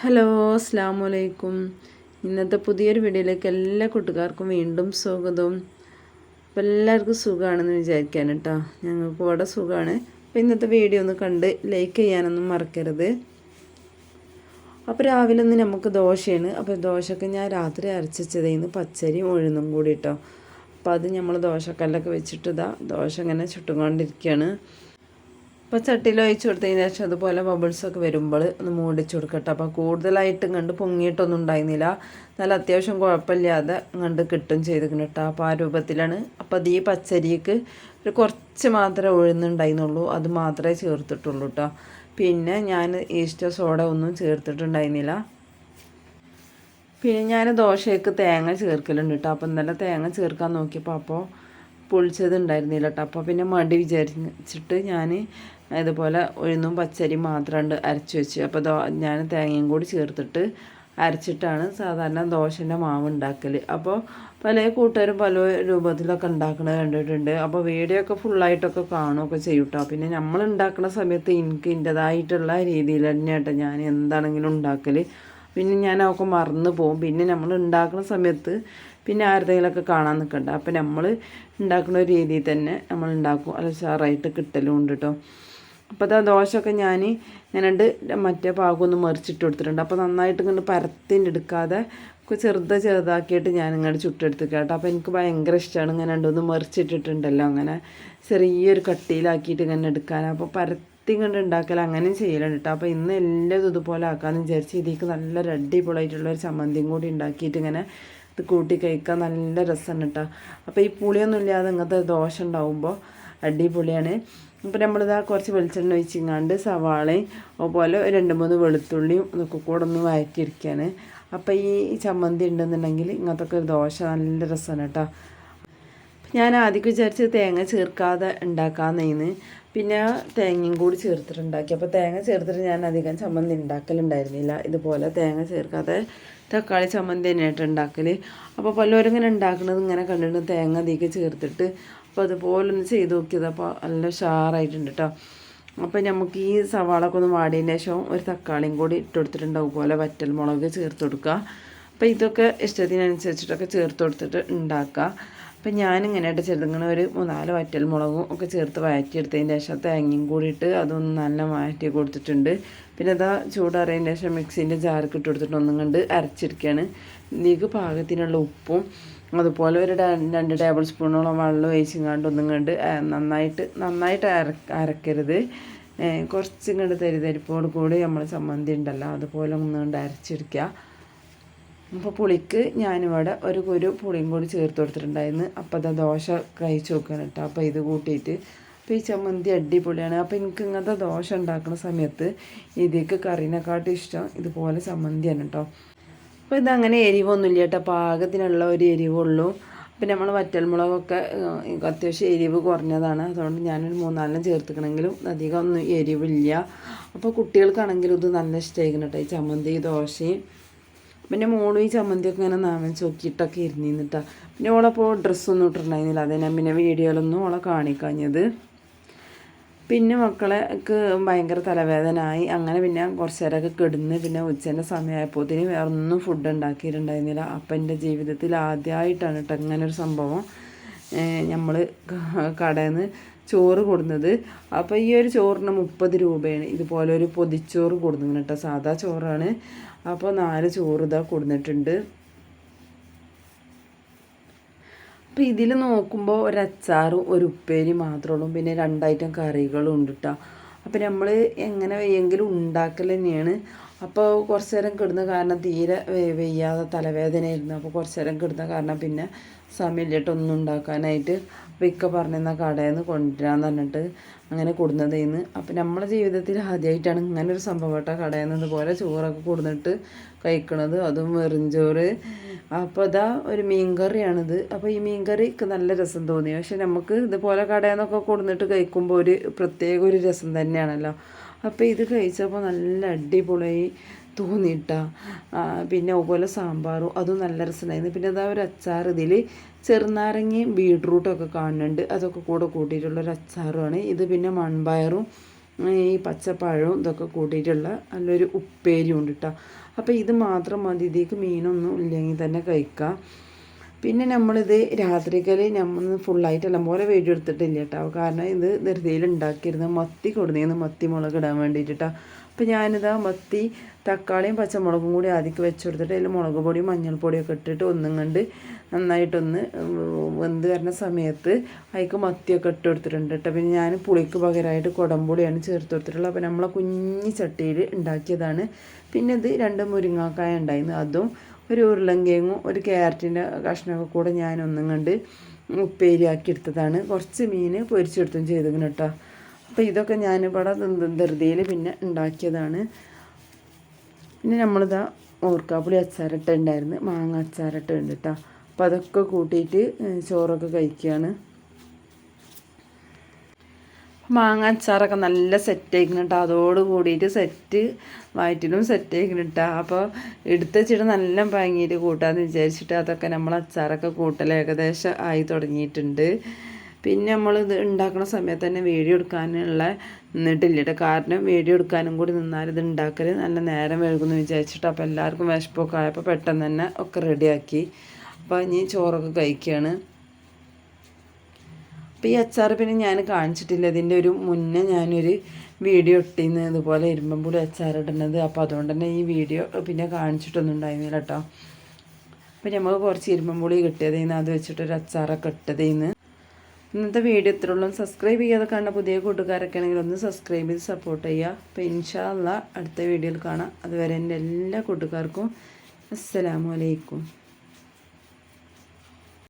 Hello അസ്സാം വലൈക്കും ഇന്നത്തെ പുതിയൊരു വീഡിയോയിലേക്ക് എല്ലാ കൂട്ടുകാർക്കും വീണ്ടും സ്വാഗതവും അപ്പോൾ എല്ലാവർക്കും സുഖമാണെന്ന് വിചാരിക്കാൻ കേട്ടോ ഞങ്ങൾക്ക് ഇവിടെ സുഖമാണ് അപ്പോൾ ഇന്നത്തെ വീഡിയോ ഒന്ന് കണ്ട് ലൈക്ക് ചെയ്യാനൊന്നും മറക്കരുത്. അപ്പോൾ രാവിലെ ഒന്ന് നമുക്ക് ദോശയാണ്. അപ്പോൾ ദോശക്ക് ഞാൻ രാത്രി അരച്ചതേന്ന് പച്ചരിയും ഉഴുന്നും കൂടി കേട്ടോ അപ്പോൾ അത് നമ്മൾ ദോശക്കല്ലൊക്കെ വെച്ചിട്ട് ഇതാ ദോശ ഇങ്ങനെ ചുട്ടുകൊണ്ടിരിക്കുകയാണ് അപ്പോൾ ചട്ടിയിൽ ഒഴിച്ച് കൊടുത്തതിന് ശേഷം അതുപോലെ ബബിൾസൊക്കെ വരുമ്പോൾ ഒന്ന് മൂടിച്ച് കൊടുക്കട്ടെ. അപ്പോൾ കൂടുതലായിട്ടും കണ്ട് പൊങ്ങിയിട്ടൊന്നും ഉണ്ടായിരുന്നില്ല. നല്ല അത്യാവശ്യം കുഴപ്പമില്ലാതെ കണ്ട് കിട്ടും ചെയ്തിരിക്കണം കേട്ടോ. അപ്പോൾ ആ രൂപത്തിലാണ് അപ്പോൾ ഈ പച്ചരിക്ക് ഒരു കുറച്ച് മാത്രമേ ഉഴുന്നുണ്ടായിരുന്നുള്ളൂ. അത് മാത്രമേ ചേർത്തിട്ടുള്ളൂ കേട്ടോ. പിന്നെ ഞാൻ ഈസ്റ്റർ സോഡ ഒന്നും ചേർത്തിട്ടുണ്ടായിരുന്നില്ല. പിന്നെ ഞാൻ ദോശയ്ക്ക് തേങ്ങ ചേർക്കലുണ്ട് കേട്ടോ. അപ്പോൾ ഇന്നലെ തേങ്ങ ചേർക്കാൻ നോക്കിയപ്പോൾ അപ്പോൾ പൊളിച്ചത് ഉണ്ടായിരുന്നില്ല കേട്ടോ. അപ്പോൾ പിന്നെ മടി വിചാരിച്ചിട്ട് ഞാൻ ഇതുപോലെ ഉഴുന്നും പച്ചരിയും മാത്രമുണ്ട് അരച്ച് വെച്ച്. അപ്പോൾ ദോ ഞാൻ തേങ്ങയും കൂടി ചേർത്തിട്ട് അരച്ചിട്ടാണ് സാധാരണ ദോശന്റെ മാവ് ഉണ്ടാക്കൽ അപ്പോൾ പല കൂട്ടുകാരും പല രൂപത്തിലൊക്കെ ഉണ്ടാക്കുന്നത് കണ്ടിട്ടുണ്ട്. അപ്പോൾ വീഡിയോ ഒക്കെ ഫുള്ളായിട്ടൊക്കെ കാണുകയൊക്കെ ചെയ്യും കേട്ടോ പിന്നെ നമ്മൾ ഉണ്ടാക്കുന്ന സമയത്ത് എനിക്ക് എന്റെതായിട്ടുള്ള രീതിയിൽ തന്നെ കേട്ടോ ഞാൻ എന്താണെങ്കിലും ഉണ്ടാക്കൽ പിന്നെ ഞാൻ അവൾക്ക് മറന്നു പോകും. പിന്നെ നമ്മൾ ഉണ്ടാക്കുന്ന സമയത്ത് പിന്നെ ആരുടെങ്കിലൊക്കെ കാണാൻ നിൽക്കണ്ട അപ്പോൾ നമ്മൾ ഉണ്ടാക്കുന്ന രീതിയിൽ തന്നെ നമ്മൾ ഉണ്ടാക്കും. അല്ല ഉഷാറായിട്ട് കിട്ടലും ഉണ്ട് കേട്ടോ അപ്പോൾ ആ ദോശയൊക്കെ ഞാൻ ഞാനുണ്ട് മറ്റേ പാകമൊന്ന് മറിച്ചിട്ട് കൊടുത്തിട്ടുണ്ട്. അപ്പോൾ നന്നായിട്ട് ഇങ്ങനെ പരത്തിന്റെ എടുക്കാതെ ചെറുത ചെറുതാക്കിയിട്ട് ഞാൻ ഇങ്ങോട്ട് ചുട്ടെടുത്ത് കേട്ടോ. അപ്പോൾ എനിക്ക് ഭയങ്കര ഇഷ്ടമാണ് ഇങ്ങനെ രണ്ടൊന്ന് മറിച്ചിട്ടിട്ടുണ്ടല്ലോ അങ്ങനെ ചെറിയൊരു കട്ടിയിലാക്കിയിട്ട് ഇങ്ങനെ എടുക്കാൻ. അപ്പോൾ പരത്തി കണ്ട് ഉണ്ടാക്കൽ അങ്ങനെയും ചെയ്യലുണ്ട് കേട്ടോ. അപ്പോൾ ഇന്ന് എല്ലാം ഇതുപോലെ ആക്കാമെന്ന് വിചാരിച്ച് ഇതിലേക്ക് നല്ല അടിപൊളിയായിട്ടുള്ള ഒരു ചമ്മന്തിയും കൂടി ഉണ്ടാക്കിയിട്ട് ഇങ്ങനെ ഇത് കൂട്ടി കഴിക്കാൻ നല്ല രസമാണ് കേട്ടോ. അപ്പോൾ ഈ പുളിയൊന്നും ഇല്ലാതെ ഇങ്ങനത്തെ ദോശ ഉണ്ടാവുമ്പോൾ അടിപൊളിയാണ്. അപ്പോൾ നമ്മളിതാ കുറച്ച് വെളിച്ചെണ്ണ ഒഴിച്ചിങ്ങാണ്ട് സവാളയും അതുപോലെ രണ്ട് മൂന്ന് വെളുത്തുള്ളിയും ഇതൊക്കെ കൂടെ ഒന്ന് വഴറ്റിയിരിക്കുകയാണ് അപ്പോൾ ഈ ചമ്മന്തി ഉണ്ടെന്നുണ്ടെങ്കിൽ ഇങ്ങനത്തെ ഒരു ദോശ നല്ല രസമാണ് കേട്ടോ. ഞാൻ ആദ്യം വിചാരിച്ച് തേങ്ങ ചേർക്കാതെ ഉണ്ടാക്കാമെന്നേന്ന് പിന്നെ തേങ്ങയും കൂടി ചേർത്തിട്ടുണ്ടാക്കി. അപ്പോൾ തേങ്ങ ചേർത്തിട്ട് ഞാൻ അധികം ചമ്മന്തി ഉണ്ടാക്കലുണ്ടായിരുന്നില്ല. ഇതുപോലെ തേങ്ങ ചേർക്കാതെ തക്കാളി ചമ്മന്തി തന്നെയായിട്ട് ഉണ്ടാക്കൽ അപ്പോൾ പലരും ഇങ്ങനെ ഉണ്ടാക്കുന്നത് ഇങ്ങനെ കണ്ടിട്ട് തേങ്ങ അധികം ചേർത്തിട്ട് അപ്പോൾ അതുപോലെ ഒന്ന് ചെയ്ത് നോക്കിയത്. അപ്പോൾ നല്ല ഉഷാറായിട്ടുണ്ട് കേട്ടോ അപ്പോൾ നമുക്ക് ഈ സവാളൊക്കെ ഒന്ന് വാടിയതിന് ശേഷം ഒരു തക്കാളിയും കൂടി ഇട്ട് കൊടുത്തിട്ടുണ്ടാവും. പോലെ വറ്റൽ മുളക് ചേർത്ത് കൊടുക്കുക. അപ്പോൾ ഇതൊക്കെ ഇഷ്ടത്തിനനുസരിച്ചിട്ടൊക്കെ ചേർത്ത് കൊടുത്തിട്ട് ഉണ്ടാക്കുക. അപ്പം ഞാനിങ്ങനെയായിട്ട് ചെറുങ്ങനെ ഒരു മൂന്നാൽ വറ്റൽ മുളകും ഒക്കെ ചേർത്ത് വഴറ്റിയെടുത്തതിന്റെ ശേഷം തേങ്ങയും കൂടിയിട്ട് അതൊന്ന് നല്ല മാറ്റി കൊടുത്തിട്ടുണ്ട്. പിന്നെ അതാ ചൂടറിയതിന്റെ ശേഷം മിക്സീന്റെ ജാർക്ക് ഇട്ട് കൊടുത്തിട്ട് ഒന്നും കണ്ട് അരച്ചെടുക്കുകയാണ്. ഇതിലേക്ക് പാകത്തിനുള്ള ഉപ്പും അതുപോലെ ഒരു രണ്ട് ടേബിൾ സ്പൂണോളം വെള്ളം ഒഴിച്ചിങ്ങാണ്ട് ഒന്നും കണ്ട് നന്നായിട്ട് നന്നായിട്ട് അര അരക്കരുത്. കുറച്ചും കണ്ട് തരിതരിപ്പോട് കൂടി നമ്മൾ ചമ്മന്തി ഉണ്ടല്ലോ അതുപോലെ ഒന്നും കണ്ട് അരച്ചെടുക്കുക. അപ്പോൾ പുളിക്ക് ഞാനിവിടെ ഒരു കുരു പുളിയും കൂടി ചേർത്ത് കൊടുത്തിട്ടുണ്ടായിരുന്നു അപ്പോൾ അത് ദോശ കഴിച്ച് നോക്കാൻ കേട്ടോ. അപ്പോൾ ഇത് കൂട്ടിയിട്ട്. അപ്പോൾ ഈ ചമ്മന്തി അടിപൊളിയാണ്. അപ്പോൾ എനിക്ക് ഇങ്ങനത്തെ ദോശ ഉണ്ടാക്കുന്ന സമയത്ത് ഇതിലേക്ക് കറീനെക്കാട്ടും ഇഷ്ടം ഇതുപോലെ ചമ്മന്തിയാണ് കേട്ടോ. അപ്പോൾ ഇതങ്ങനെ എരിവൊന്നുമില്ല കേട്ടോ. പാകത്തിനുള്ള ഒരു എരിവുള്ളൂ. അപ്പം നമ്മൾ വറ്റൽമുളകൊക്കെ അത്യാവശ്യം എരിവ് കുറഞ്ഞതാണ്. അതുകൊണ്ട് ഞാനൊരു മൂന്നാലെണ്ണം ചേർത്തിക്കണമെങ്കിലും അധികം ഒന്നും എരിവില്ല. അപ്പോൾ കുട്ടികൾക്കാണെങ്കിലും ഇത് നല്ല ഇഷ്ടമായിരിക്കണം കേട്ടോ ഈ ചമ്മന്തി ദോശയും. പിന്നെ മോളും ഈ ചമ്മന്തിയൊക്കെ ഇങ്ങനെ നാമൻ ചോക്കിയിട്ടൊക്കെ ഇരുന്നിട്ടാ പിന്നെ ഓളപ്പോൾ ഡ്രസ്സൊന്നും ഇട്ടിട്ടുണ്ടായിരുന്നില്ല. അതേ ഞാൻ പിന്നെ വീഡിയോയിലൊന്നും ഓളെ കാണിക്കാഞ്ഞത്. പിന്നെ മക്കളെക്ക് ഭയങ്കര തലവേദനയായി അങ്ങനെ പിന്നെ കുറച്ച് നേരമൊക്കെ കിടന്ന് പിന്നെ ഉച്ചേന്റെ സമയമായപ്പോത്തിന് വേറെ ഒന്നും ഫുഡ് ഉണ്ടാക്കിയിട്ടുണ്ടായിരുന്നില്ല. അപ്പം എന്റെ ജീവിതത്തിൽ ആദ്യമായിട്ടാണ് കേട്ടോ ഇങ്ങനെ ഒരു സംഭവം. നമ്മൾ കടയിൽ നിന്ന് ചോറ് കൊടുക്കുന്നത് അപ്പോൾ ഈ ഒരു ചോറിന് മുപ്പത് രൂപയാണ്. ഇതുപോലെ ഒരു പൊതിച്ചോറ് കൊടുക്കുന്നത് കേട്ടോ. സാധാ ചോറാണ്. അപ്പോൾ നാല് ചോറ് ഇതാ കൊടുത്തിട്ടുണ്ട് അപ്പോൾ ഇതിൽ നോക്കുമ്പോൾ ഒരു അച്ചാറും ഒരു ഉപ്പേരി മാത്രമേ ഉള്ളൂ പിന്നെ രണ്ടായിട്ടും കറികളും ഉണ്ട് കേട്ടോ അപ്പോൾ നമ്മൾ എങ്ങനെ എങ്കിലും ഉണ്ടാക്കൽ തന്നെയാണ്. അപ്പോൾ കുറച്ച് നേരം കിടന്ന കാരണം തീരെ വെയ്യാതെ തലവേദനയായിരുന്നു. അപ്പോൾ കുറച്ച് നേരം കിടന്ന കാരണം പിന്നെ സമയമില്ലിട്ട് ഒന്നും ഉണ്ടാക്കാനായിട്ട് അപ്പോൾ ഇക്ക പറഞ്ഞെന്നാൽ കടയിൽ നിന്ന് കൊണ്ടുവരാന്ന് പറഞ്ഞിട്ട് അങ്ങനെ കൊടുന്നതേന്ന്. അപ്പോൾ നമ്മുടെ ജീവിതത്തിൽ ആദ്യമായിട്ടാണ് ഇങ്ങനെ ഒരു സംഭവം കേട്ടോ. കടയിൽ നിന്ന് ഇതുപോലെ ചോറൊക്കെ കൊടുന്നിട്ട് കഴിക്കണത്. അതും വെറുംചോറ് അപ്പോൾ ഇതാ ഒരു മീൻകറിയാണിത്. അപ്പോൾ ഈ മീൻകറിക്ക് നല്ല രസം തോന്നി. പക്ഷെ നമുക്ക് ഇതുപോലെ കടയിൽ നിന്നൊക്കെ കൊടുന്നിട്ട് കഴിക്കുമ്പോൾ ഒരു പ്രത്യേക ഒരു രസം തന്നെയാണല്ലോ. അപ്പോൾ ഇത് കഴിച്ചപ്പോൾ നല്ല അടിപൊളിയായി തോന്നിയിട്ട പിന്നെ അതുപോലെ സാമ്പാറും അതും നല്ല രസമുണ്ടായിരുന്നു പിന്നെ അതാ ഒരു അച്ചാർ ഇതിൽ ചെറുനാരങ്ങയും ബീട്രൂട്ടൊക്കെ കാണുന്നുണ്ട്. അതൊക്കെ കൂടെ കൂട്ടിയിട്ടുള്ള ഒരു അച്ചാറുമാണ്. ഇത് പിന്നെ മൺപയറും ഈ പച്ചപ്പഴവും ഇതൊക്കെ കൂട്ടിയിട്ടുള്ള നല്ലൊരു ഉപ്പേരി ഉണ്ട് കേട്ടോ അപ്പോൾ ഇത് മാത്രം മതി. ഇതിലേക്ക് മീനൊന്നും ഇല്ലെങ്കിൽ തന്നെ കഴിക്കാം. പിന്നെ നമ്മളിത് രാത്രിക്കൽ നമ്മൾ ഫുള്ളായിട്ടല്ല പോലെ വീഡിയോ എടുത്തിട്ടില്ല കേട്ടോ കാരണം ഇത് ധൃതിയിൽ ഉണ്ടാക്കിയിരുന്നത് മത്തി കൊടുന്നിരുന്നു മത്തി മുളക് ഇടാൻ വേണ്ടിയിട്ടാ. അപ്പോൾ ഞാനിതാ മത്തി തക്കാളിയും പച്ചമുളകും കൂടി ആദ്യം വെച്ച് കൊടുത്തിട്ട് അതിൽ മുളക് പൊടിയും മഞ്ഞൾപ്പൊടിയൊക്കെ ഇട്ടിട്ട് ഒന്നും കണ്ട് നന്നായിട്ടൊന്ന് വെന്ത് വരുന്ന സമയത്ത് അതിക്ക് മത്തിയൊക്കെ ഇട്ട് കൊടുത്തിട്ടുണ്ട് കേട്ടോ പിന്നെ ഞാൻ പുളിക്ക് പകരമായിട്ട് കുടംപുളിയാണ് ചേർത്ത് കൊടുത്തിട്ടുള്ളത്. അപ്പോൾ നമ്മളെ കുഞ്ഞി ചട്ടിയിൽ ഉണ്ടാക്കിയതാണ്. പിന്നെ ഇത് രണ്ട് മുരിങ്ങാക്കായ ഉണ്ടായിരുന്നു. അതും ഒരു ഉരുളങ്കിഴങ്ങും ഒരു ക്യാരറ്റിന്റെ കഷ്ണമൊക്കെ കൂടെ ഞാൻ ഒന്നും കണ്ട് ഉപ്പേരിയാക്കി എടുത്തതാണ്. കുറച്ച് മീൻ പൊരിച്ചെടുത്തും ചെയ്തിങ്ങനെ കേട്ടോ. അപ്പോൾ ഇതൊക്കെ ഞാനിവിടെ ധൃതിയിൽ പിന്നെ ഉണ്ടാക്കിയതാണ്. പിന്നെ നമ്മളിതാ ഓർക്കാപ്പുളി അച്ചാരട്ട ഉണ്ടായിരുന്നു. മാങ്ങ അച്ചാരട്ട ഉണ്ട് കേട്ടോ. അപ്പോൾ അതൊക്കെ കൂട്ടിയിട്ട് ചോറൊക്കെ കഴിക്കുകയാണ്. മാങ്ങ അച്ചാറൊക്കെ നല്ല സെറ്റ് ആയിക്കണം അതോട് കൂടിയിട്ട് സെറ്റ് വയറ്റിലും സെറ്റ് ആയിക്കണം അപ്പോൾ എടുത്ത് വെച്ചിട്ട് നല്ല ഭംഗിയിട്ട് കൂട്ടാമെന്ന് വിചാരിച്ചിട്ട് അതൊക്കെ നമ്മൾ അച്ചാറൊക്കെ കൂട്ടൽ ഏകദേശം ആയി തുടങ്ങിയിട്ടുണ്ട്. പിന്നെ നമ്മൾ ഇത് ഉണ്ടാക്കുന്ന സമയത്ത് തന്നെ വീഡിയോ എടുക്കാനുള്ള നിന്നിട്ടില്ല കാരണം വീഡിയോ എടുക്കാനും കൂടി നിന്നാൽ ഇത് ഉണ്ടാക്കൽ നല്ല നേരം വൈകുമെന്ന് വിചാരിച്ചിട്ട് അപ്പോൾ എല്ലാവർക്കും വിശപ്പൊക്കെ ആയപ്പോൾ പെട്ടെന്ന് തന്നെ ഒക്കെ റെഡിയാക്കി അപ്പോൾ ഇനി ചോറൊക്കെ കഴിക്കുകയാണ് അപ്പോൾ ഈ അച്ചാർ പിന്നെ ഞാൻ കാണിച്ചിട്ടില്ല. ഇതിന്റെ ഒരു മുന്നേ ഞാനൊരു വീഡിയോ ഇട്ടിന്ന് ഇതുപോലെ ഇരുമ്പമ്പുളി അച്ചാർ ഇടുന്നത്. അപ്പോൾ അതുകൊണ്ട് തന്നെ ഈ വീഡിയോ പിന്നെ കാണിച്ചിട്ടൊന്നും ഉണ്ടായിരുന്നില്ല കേട്ടോ അപ്പോൾ നമുക്ക് കുറച്ച് ഇരുമ്പമ്പുളി കിട്ടിയതേന്ന് അത് വെച്ചിട്ടൊരു അച്ചാറൊക്കെ ഇട്ടതേന്ന്. ഇന്നത്തെ വീഡിയോ ഇത്ര ഉള്ളൂ. സബ്സ്ക്രൈബ് ചെയ്യാതെ കാണുന്ന പുതിയ കൂട്ടുകാരൊക്കെ ആണെങ്കിൽ ഒന്ന് സബ്സ്ക്രൈബ് ചെയ്ത് സപ്പോർട്ട് ചെയ്യുക. അപ്പോൾ ഇൻഷാല്ല അടുത്ത വീഡിയോയിൽ കാണാം. അതുവരെ എന്റെ എല്ലാ കൂട്ടുകാർക്കും അസ്സലാമു അലൈക്കും.